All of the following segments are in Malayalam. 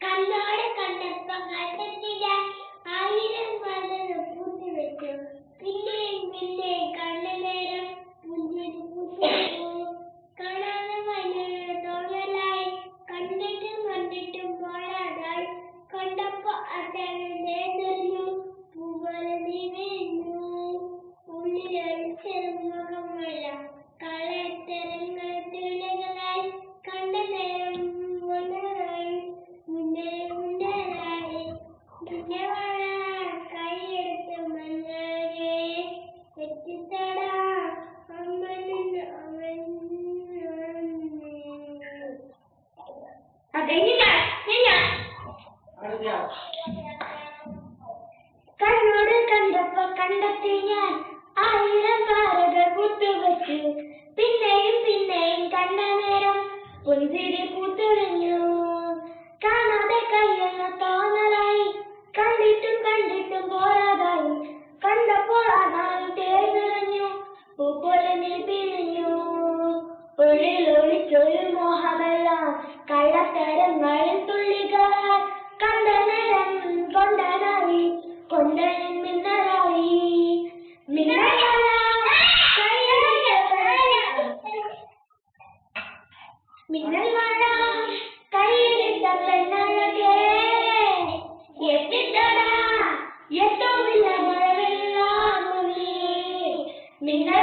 കണ്ണോട് കണ്ടപ്പോ കണ്ടത്തില്ല ആയിരം മലർ അതെങ്ങനെ കണ്ണോട് കണ്ടപ്പോ കണ്ടെത്തി ഞാൻ ആയിരം പാറകൾ പൂത്തുവച്ചു. പിന്നെയും പിന്നെയും കണ്ട നേരം പുഞ്ചിരി പൂത്തുലഞ്ഞു കാണാതെ കഴിയുന്ന തോന്നലായി. കണ്ടിട്ടും കണ്ടിട്ടും പോരാതായി. കണ്ടപ്പോൾ അതായി തേർന്നിറഞ്ഞു പൂ പോലെ നീ പിരിഞ്ഞു. ഉള്ളിൽ കള്ളത്തരം കള്ളത്തരങ്ങളിൽ തുള്ളികൾ കണ്ട നേരം കൊണ്ടനായി കൊണ്ടനൻ മിന്നലായി. മിന്നൽ മഴ കയ്യിലിട്ട പെണ്ണഴകേ. എത്തിത്തടാ എത്തുമില്ല മഴവില്ലാന്നു നീ മിന്നൽ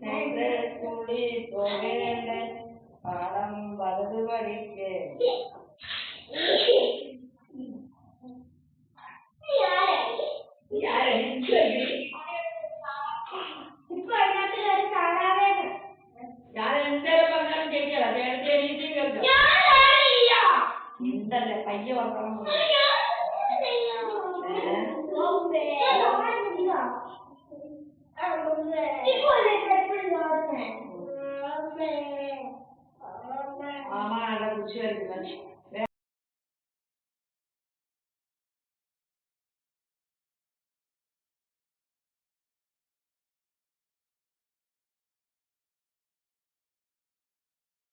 சென்று கூடி போகிறேன் பாடம் வலது படிக்கு இந்த பையன் வரணும் Ah, non è. Ti